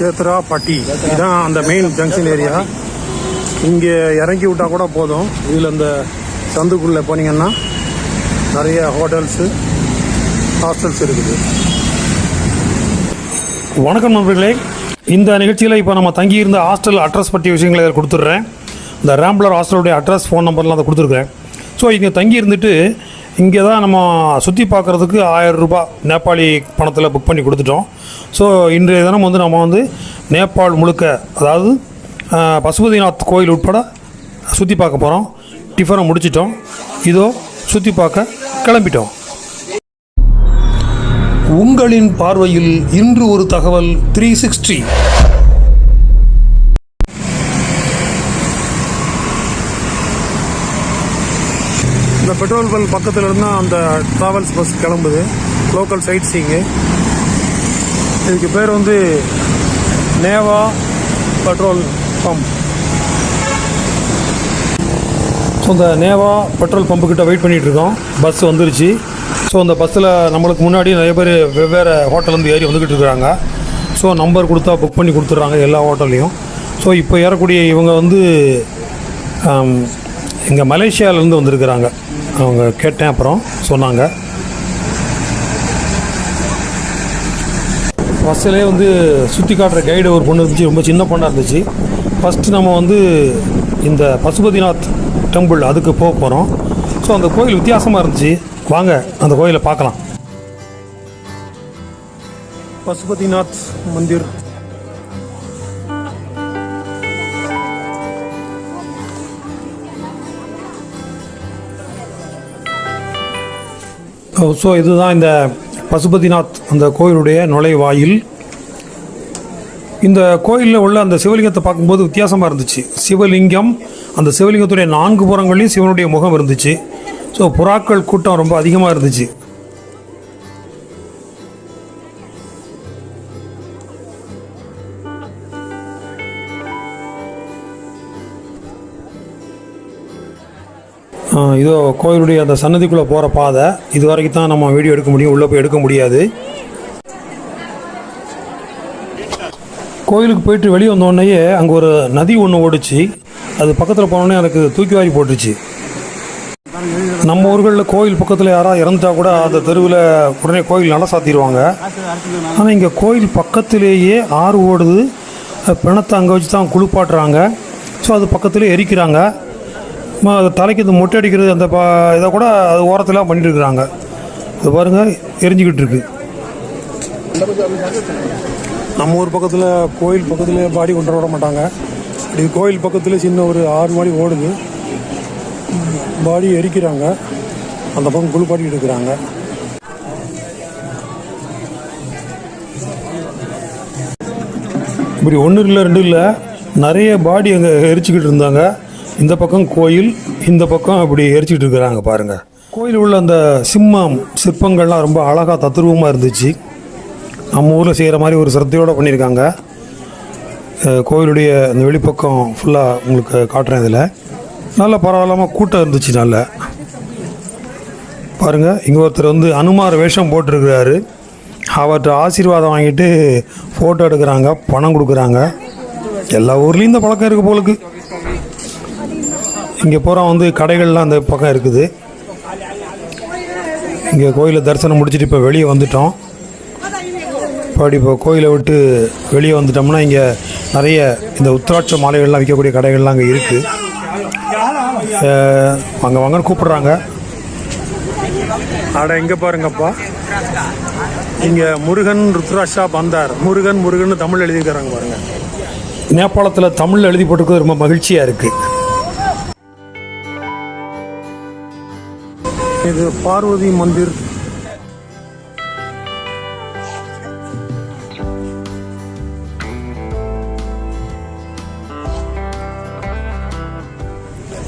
சேத்ராப்பட்டி இதுதான் அந்த main junction area இங்கே இறங்கி விட்டால் கூட போதும். இதில் இந்த சந்துக்குள்ளே போனீங்கன்னா நிறைய ஹோட்டல்ஸு ஹாஸ்டல்ஸ் இருக்குது. வணக்கம் நண்பர்களே. இந்த நிகழ்ச்சியில் இப்போ நம்ம தங்கியிருந்த ஹாஸ்டல் அட்ரஸ் பற்றிய விஷயங்களை இதில் கொடுத்துட்றேன். இந்த ரேம்ப்ளர் ஹாஸ்டலுடைய அட்ரஸ் ஃபோன் நம்பர்லாம் அதை கொடுத்துருக்கேன் ஸோ இங்கே தங்கி இருந்துட்டு இங்கே தான் நம்ம சுற்றி பார்க்குறதுக்கு ஆயிரம் ரூபாய் நேபாளி பணத்தில் புக் பண்ணி கொடுத்துட்டோம். ஸோ இன்றைய தினம் வந்து நம்ம வந்து நேபாள் முழுக்க அதாவது பசுபதிநாத் கோயில் உட்பட சுற்றி பார்க்க போகிறோம் டிஃபனை முடிச்சிட்டோம். இதோ சுற்றி பார்க்க கிளம்பிட்டோம். உங்களின் பார்வையில் இன்று ஒரு தகவல் த்ரீ சிக்ஸ்டி இந்த பெட்ரோல் பங்க் பக்கத்தில் இருந்தால் அந்த ட்ராவல்ஸ் பஸ் கிளம்புது. லோக்கல் சைட் சீங்கு இதுக்கு பேர் வந்து நேவா பெட்ரோல் பம்ப். ஸோ இந்த நேவா பெட்ரோல் பம்பு கிட்ட வெயிட் பண்ணிகிட்ருக்கோம் பஸ் வந்துருச்சு. ஸோ அந்த பஸ்ஸில் நம்மளுக்கு முன்னாடி நிறைய பேர் வெவ்வேறு ஹோட்டல்லேருந்து ஏறி வந்துக்கிட்டு இருக்கிறாங்க. ஸோ நம்பர் கொடுத்தா புக் பண்ணி கொடுத்துட்றாங்க எல்லா ஹோட்டல்லையும் ஸோ இப்போ ஏறக்கூடிய இவங்க வந்து இங்கே மலேசியாவிலேருந்து வந்திருக்கிறாங்க. அவங்க கேட்டேன் அப்புறம் சொன்னாங்க. பஸ்ஸிலே வந்து சுற்றி காட்டுற கைடு ஒரு பொண்ணு இருந்துச்சு ரொம்ப சின்ன பொண்ணாக இருந்துச்சு. ஃபஸ்ட்டு நம்ம வந்து இந்த பசுபதிநாத் டெம்பிள் அதுக்கு போக போகிறோம் ஸோ அந்த கோயில் வித்தியாசமாக இருந்துச்சு. வாங்க அந்த கோயிலை பார்க்கலாம். பசுபதிநாத் மந்திர். ஸோ இதுதான் இந்த பசுபதிநாத் அந்த கோயிலுடைய நுழைவாயில். இந்த கோயிலில் உள்ள அந்த சிவலிங்கத்தை பார்க்கும்போது வித்தியாசமாக இருந்துச்சு. சிவலிங்கம் அந்த சிவலிங்கத்துடைய நான்கு புறங்களையும் சிவனுடைய முகம் இருந்துச்சு. ஸோ புறாக்கள் கூட்டம் ரொம்ப அதிகமாக இருந்துச்சு. இதோ கோயிலுடைய அந்த சன்னதிக்குள்ளே போகிற பாதை. இது வரைக்கும் தான் நம்ம வீடியோ எடுக்க முடியும். உள்ளே போய் எடுக்க முடியாது. கோயிலுக்கு போயிட்டு வெளியே வந்தோடனேயே அங்கே ஒரு நதி ஒன்று ஓடுச்சு. அது பக்கத்தில் போனோடனே எனக்கு தூக்கி வாரி போட்டுச்சு நம்ம ஊர்களில் கோயில் பக்கத்தில் யாராவது இறந்துட்டா கூட அந்த தெருவில் உடனே கோயில் நல்லா சாத்திடுவாங்க. ஆனால் இங்கே கோயில் பக்கத்திலேயே ஆறு ஓடுது. பிணத்தை அங்கே வச்சு தான் குளிப்பாட்டுறாங்க. ஸோ அது பக்கத்துலேயே எரிக்கிறாங்க. அது தலைக்கு இந்த மொட்டை அடிக்கிறது அந்த பா இதை கூட அது ஓரத்தில் பண்ணிட்டு இருக்கிறாங்க இது பாருங்கள் எரிஞ்சுக்கிட்டு இருக்கு. நம்ம ஊர் பக்கத்தில் கோயில் பக்கத்தில் பாடி கொண்டு வர மாட்டாங்க. இது கோயில் பக்கத்தில் சின்ன ஒரு ஆறு மாடி ஓடுது. பாடி எரிக்கிறாங்க. அந்த பக்கம் குளிப்பாட்டிட்டு இருக்கிறாங்க இப்படி ஒன்று இல்லை ரெண்டு இல்லை நிறைய பாடி அங்கே எரிச்சுக்கிட்டு இருந்தாங்க. இந்த பக்கம் கோயில் இந்த பக்கம் அப்படி எரிச்சிட்டு இருக்கிறாங்க பாருங்கள் கோயில் உள்ள அந்த சிம்மம் சிற்பங்கள்லாம் ரொம்ப அழகாக தத்ரூபமாக இருந்துச்சு. நம்ம ஊரில் செய்கிற மாதிரி ஒரு சிரத்தையோடு பண்ணியிருக்காங்க. கோயிலுடைய அந்த வெளிப்பக்கம் ஃபுல்லாக உங்களுக்கு காட்டுறேன் இதில். நல்ல பரவாயில்லாமல் கூட்டம் இருந்துச்சு நல்ல. பாருங்கள் இங்கே ஒருத்தர் வந்து அனுமார் வேஷம் போட்டிருக்கிறாரு. அவர்கிட்ட ஆசீர்வாதம் வாங்கிட்டு ஃபோட்டோ எடுக்கிறாங்க பணம் கொடுக்குறாங்க. எல்லா ஊர்லேயும் இந்த பழக்கம் இருக்குது போலுக்கு. இங்கே பூரா வந்து கடைகள்லாம் அந்த பக்கம் இருக்குது. இங்கே கோயிலை தரிசனம் முடிச்சுட்டு இப்போ வெளியே வந்துட்டோம். அப்படி இப்போ கோயிலை விட்டு வெளியே வந்துட்டோம்னா இங்கே நிறைய இந்த உத்திராட்ச மாலைகள்லாம் விற்கக்கூடிய கடைகள்லாம் அங்கே இருக்குது அங்கே வாங்கன்னு கூப்பிடுறாங்க. அட எங்க பாருங்கப்பா. இங்க முருகன் ருத்ராஷா பந்தார். முருகன் முருகன் தமிழ் எழுதியிருக்கிறாங்க பாருங்க. நேபாளத்தில் தமிழ் எழுதி போட்டிருக்கிறது ரொம்ப மகிழ்ச்சியாக இருக்குது இது பார்வதி மந்திர்.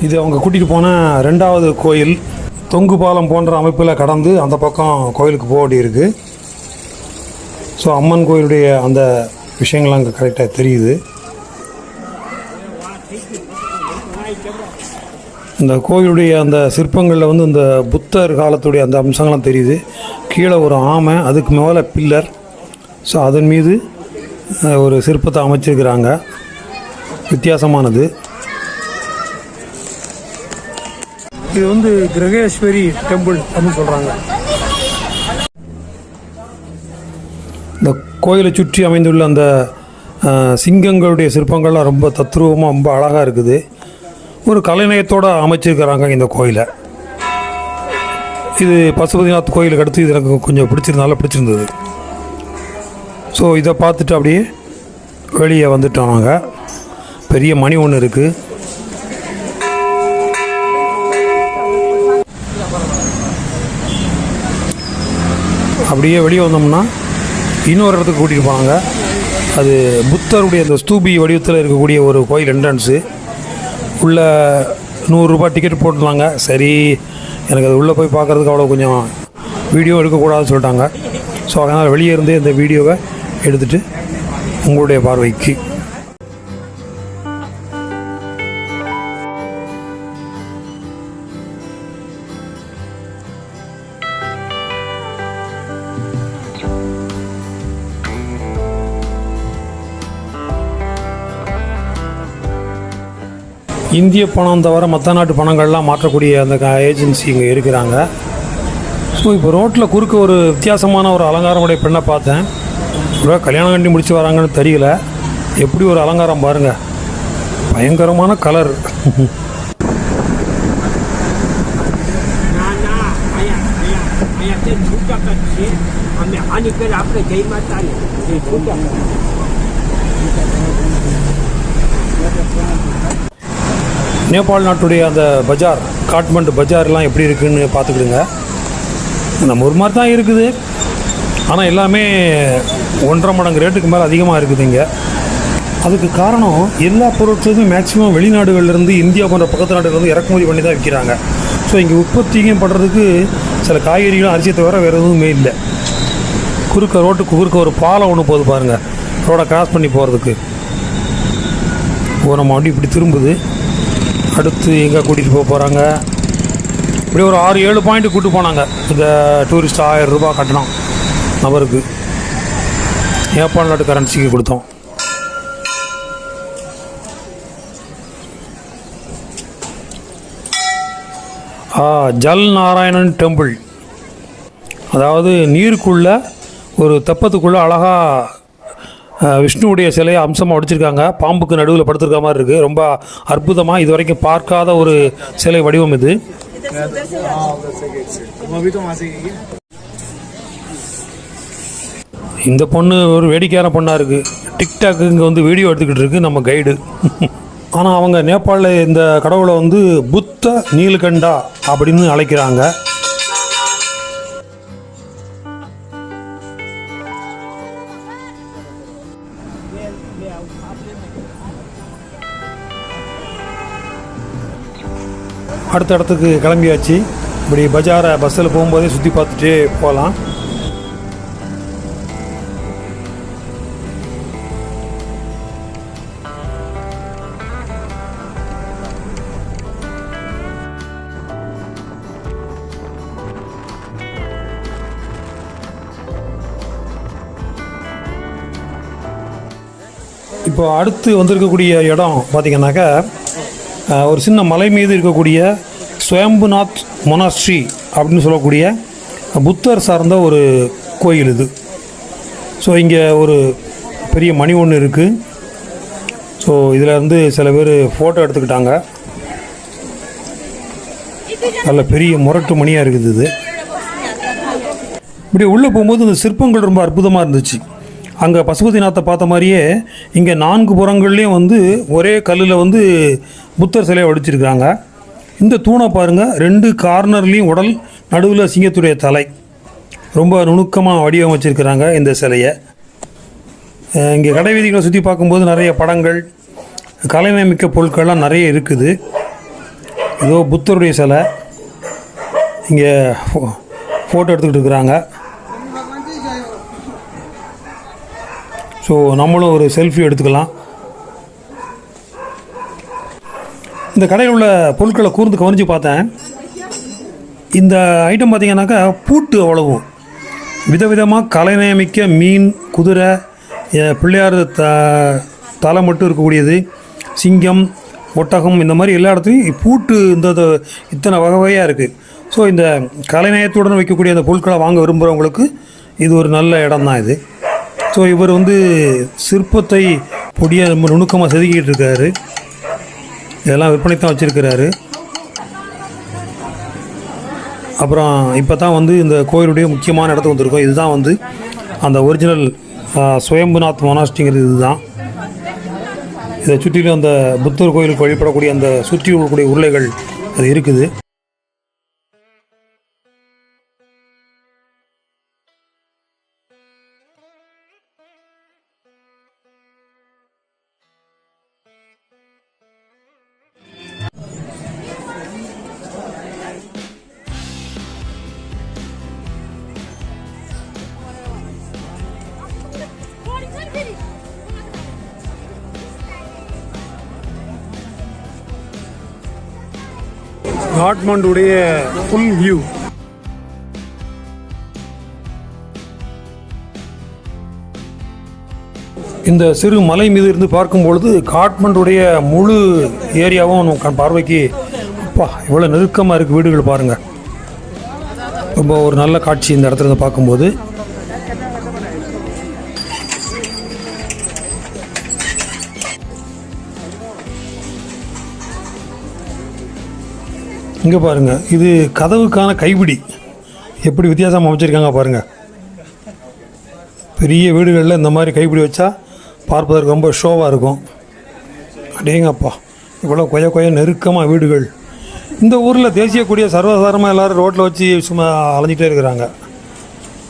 இது அவங்க கூட்டிகிட்டு போன ரெண்டாவது கோயில் தொங்கு பாலம் போன்ற அமைப்பில் கடந்து அந்த பக்கம் கோயிலுக்கு போக வேண்டியிருக்கு. ஸோ அம்மன் கோயிலுடைய அந்த விஷயங்கள்லாம் அங்கே கரெக்டாக தெரியுது. இந்த கோயிலுடைய அந்த சிற்பங்களில் வந்து இந்த புத்தர் காலத்துடைய அந்த அம்சங்கள்லாம் தெரியுது. கீழே ஒரு ஆமை அதுக்கு மேலே பில்லர். ஸோ அதன் மீது ஒரு சிற்பத்தை அமைச்சிருக்கிறாங்க. வித்தியாசமானது. இது வந்து கிரகேஸ்வரி டெம்பிள் அப்படின்னு சொல்கிறாங்க இந்த கோயிலை சுற்றி அமைந்துள்ள அந்த சிங்கங்களுடைய சிற்பங்கள்லாம் ரொம்ப தத்ரூபமாக ரொம்ப அழகாக இருக்குது. ஒரு கலைநயத்தோடு அமைச்சிருக்கிறாங்க இந்த கோயிலை. இது பசுபதிநாத் கோயிலுக்கு அடுத்து இது எனக்கு கொஞ்சம் பிடிச்சிருந்தால பிடிச்சிருந்தது. ஸோ இதை பார்த்துட்டு அப்படியே வெளியே வந்துட்டோம் நாங்கள் பெரிய மணி ஒன்று இருக்குது அப்படியே வெளியே வந்தோம்னா இன்னொரு இடத்துக்கு கூட்டிகிட்டு போனாங்க. அது புத்தருடைய அந்த ஸ்தூபி வடிவத்தில் இருக்கக்கூடிய ஒரு கோயில் என்ட்ரன்ஸு உள்ளே நூறுரூபா டிக்கெட் போட்டுருந்தாங்க. சரி எனக்கு அது உள்ளே போய் பார்க்குறதுக்கு அவ்வளோ கொஞ்சம் வீடியோ எடுக்கக்கூடாதுன்னு சொல்லிட்டாங்க. ஸோ அதனால் வெளியே இருந்தே இந்த வீடியோவை எடுத்துகிட்டு உங்களுடைய பார்வைக்கு இந்திய பணம் தவிர மற்ற நாட்டு பணங்கள்லாம் மாற்றக்கூடிய அந்த ஏஜென்சி இங்கே இருக்கிறாங்க ஸோ இப்போ ரோட்டில் குறுக்க ஒரு வித்தியாசமான ஒரு அலங்காரமுடைய பெண்ணை பார்த்தேன் ஒரு கல்யாணம் கட்டி முடிச்சு வராங்கன்னு தெரியல எப்படி ஒரு அலங்காரம் பாருங்கள் பயங்கரமான கலர் ના ના અહીંયા અહીંયા અહીંયા તે છૂટક જ છે અમે આની પહેલા આપણે જય માતાની જે છૂટક நேபாள் நாட்டுடைய அந்த பஜார் காட்மண்டு பஜார்லாம் எப்படி இருக்குதுன்னு பார்த்துக்கிடுங்க. நம்ம ஒரு மாதிரி தான் இருக்குது. ஆனால் எல்லாமே ஒன்றரை மடங்கு ரேட்டுக்கு மேலே அதிகமாக இருக்குது இங்கே. அதுக்கு காரணம் எல்லா பொருட்களுமே மேக்ஸிமம் வெளிநாடுகள்லேருந்து இந்தியா போன்ற பக்கத்து நாடுகள்லேருந்து இறக்குமதி பண்ணி தான் விற்கிறாங்க. ஸோ இங்கே உற்பத்தியும் பண்ணுறதுக்கு சில காய்கறிகளும் அரிசியை தவிர வேறு எதுவுமே இல்லை. குறுக்க ரோட்டுக்கு குறுக்க ஒரு பாலம் ஒன்று போகுது பாருங்கள் ரோடை கிராஸ் பண்ணி போகிறதுக்கு ஓ நம்ம வண்டி இப்படி திரும்புது. அடுத்து எங்கே கூட்டிகிட்டு போக போகிறாங்க இப்படி ஒரு ஆறு ஏழு பாயிண்ட் கூட்டு போனாங்க. இந்த டூரிஸ்ட் ஆயிரம் ரூபாய் கட்டணம் நபருக்கு. நேபாள் நாட்டு கரன்சிக்கு கொடுத்தோம். ஜல் நாராயணன் டெம்பிள் அதாவது நீருக்குள்ள ஒரு தெப்பத்துக்குள்ளே அழகாக விஷ்ணுவுடைய சிலையை அம்சமாக வடிச்சிருக்காங்க பாம்புக்கு நடுவில் படுத்திருக்க மாதிரி இருக்குது ரொம்ப அற்புதமாக இது வரைக்கும் பார்க்காத ஒரு சிலை வடிவம் இது. இந்த பொண்ணு ஒரு வேடிக்கையான பொண்ணாக இருக்குது டிக்டாக்கு இங்கே வந்து வீடியோ எடுத்துக்கிட்டு இருக்கு. நம்ம கைடு ஆனால் அவங்க நேபாளில் இந்த கடவுளை வந்து புத்த நீலகண்டா அப்படின்னு அழைக்கிறாங்க. அடுத்த இடத்துக்கு கிளம்பியாச்சு. இப்படி பஜாரை பஸ்ஸில் போகும்போதே சுற்றி பார்த்துட்டே போகலாம். இப்போ அடுத்து வந்திருக்கக்கூடிய இடம் பார்த்தீங்கன்னாக்கா ஒரு சின்ன மலை மீது இருக்கக்கூடிய சுயம்புநாத் மொனாஸ்ட்ரி அப்படின்னு சொல்லக்கூடிய புத்தர் சார்ந்த ஒரு கோயில் இது. ஸோ இங்கே ஒரு பெரிய மணி ஒன்று இருக்குது ஸோ இதில் இருந்து சில பேர் ஃபோட்டோ எடுத்துக்கிட்டாங்க. நல்ல பெரிய முரட்டு மணியாக இருக்குது இது. இப்படி உள்ளே போகும்போது இந்த சிற்பங்கள் ரொம்ப அற்புதமாக இருந்துச்சு. அங்கே பசுபதிநாத்தை பார்த்த மாதிரியே இங்கே நான்கு புறங்கள்லேயும் வந்து ஒரே கல்லில் வந்து புத்தர் சிலையை வடிச்சிருக்காங்க இந்த தூணை பாருங்கள் ரெண்டு கார்னர்லேயும் உடல் நடுவில் சிங்கத்துடைய தலை. ரொம்ப நுணுக்கமாக வடிவமைச்சிருக்கிறாங்க இந்த சிலையை. இங்கே கடை வீதிகளை சுற்றி பார்க்கும்போது நிறைய படங்கள் கலைநயமிக்க பொருட்கள்லாம் நிறைய இருக்குது. ஏதோ புத்தருடைய சிலை. இங்கே ஃபோட்டோ எடுத்துக்கிட்டு இருக்கிறாங்க. ஸோ நம்மளும் ஒரு செல்ஃபி எடுத்துக்கலாம். இந்த கடையில் உள்ள பொருட்களை கூர்ந்து கவனித்து பார்த்தேன். இந்த ஐட்டம் பார்த்தீங்கன்னாக்கா பூட்டு அவ்வளவும் விதவிதமாக கலைநயமிக்க மீன் குதிரை பிள்ளையார் த தலை மட்டும் இருக்கக்கூடியது. சிங்கம் ஒட்டகம் இந்த மாதிரி எல்லா இடத்துலையும் பூட்டு இந்த இந்த- இத்தனை வகை வகையாக இருக்குது ஸோ இந்த கலைநயத்துடன் வைக்கக்கூடிய அந்த பொருட்களை வாங்க விரும்புகிறவங்களுக்கு இது ஒரு நல்ல இடம் தான் இது. ஸோ இவர் வந்து சிற்பத்தை பொடியாக ரொம்ப நுணுக்கமாக செதுக்கிட்டு இருக்காரு. இதெல்லாம் விற்பனை தான் வச்சுருக்கிறாரு. அப்புறம் இப்போ தான் வந்து இந்த கோயிலுடைய முக்கியமான இடத்துக்கு வந்திருக்கோம். இதுதான் வந்து அந்த ஒரிஜினல் சுயம்புநாத் மொனாஸ்டிங்கிறது இதுதான். இதை சுற்றிலும் அந்த புத்தர் கோயிலுக்கு வழிபடக்கூடிய அந்த சுற்றி இருக்கக்கூடிய உருளைகள் அது இருக்குது. காட்மாண்டுடைய ஃபுல் வியூ இந்த சிறு மலை மீது இருந்து பார்க்கும் பொழுது காட்மண்டுடைய முழு ஏரியாவும் நம்ம பார்வைக்கு அப்பா இவ்வளோ நெருக்கமாக இருக்குது வீடுகள் பாருங்கள் ரொம்ப ஒரு நல்ல காட்சி இந்த இடத்துல இருந்து பார்க்கும்போது. இங்கே பாருங்கள் இது கதவுக்கான கைப்பிடி. எப்படி வித்தியாசமாக அமைச்சிருக்காங்க பாருங்கள் பெரிய வீடுகளில் இந்த மாதிரி கைப்பிடி வச்சா பார்ப்பதற்கு ரொம்ப ஷோவாக இருக்கும். அடேங்கப்பா. இவ்வளோ கொய கொய நெருக்கமாக வீடுகள். இந்த ஊரில் தேசிய கொடியை சர்வசாதாரணமாக எல்லோரும் ரோட்டில் வச்சு சும்மா அலைஞ்சிட்டே இருக்கிறாங்க.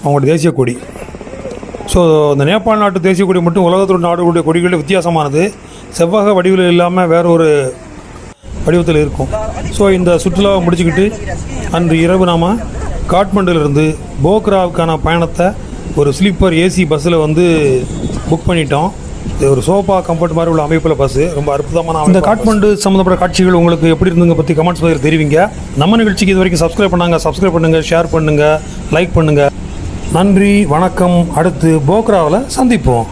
அவங்களோட தேசிய கொடி. ஸோ இந்த நேபாள் நாட்டு தேசிய கொடி மட்டும் உலகத்தோட நாடுகளுடைய கொடிகளில் வித்தியாசமானது. செவ்வக வடிவில் இல்லாமல் வேற ஒரு வடிவத்தில் இருக்கும். ஸோ இந்த சுற்றுலாவை முடிச்சுக்கிட்டு அன்று இரவு நாம் காட்மண்டுலேருந்து போக்ராவுக்கான பயணத்தை ஒரு ஸ்லீப்பர் ஏசி பஸ்ஸில் வந்து புக் பண்ணிட்டோம். இது ஒரு சோஃபா கம்ஃபர்ட் மாதிரி உள்ள அமைப்பில் பஸ்ஸு ரொம்ப அற்புதமான இந்த காட்மண்டு சம்மந்தப்பட்ட காட்சிகள் உங்களுக்கு எப்படி இருந்துங்க பற்றி கமெண்ட்ஸ் பதில் தெரிவிங்க. நம்ம நிகழ்ச்சிக்கு இது வரைக்கும் சப்ஸ்கிரைப் பண்ணாங்க சப்ஸ்கிரைப் பண்ணுங்கள் ஷேர் பண்ணுங்கள் லைக் பண்ணுங்கள் நன்றி வணக்கம். அடுத்து போக்ராவில் சந்திப்போம்.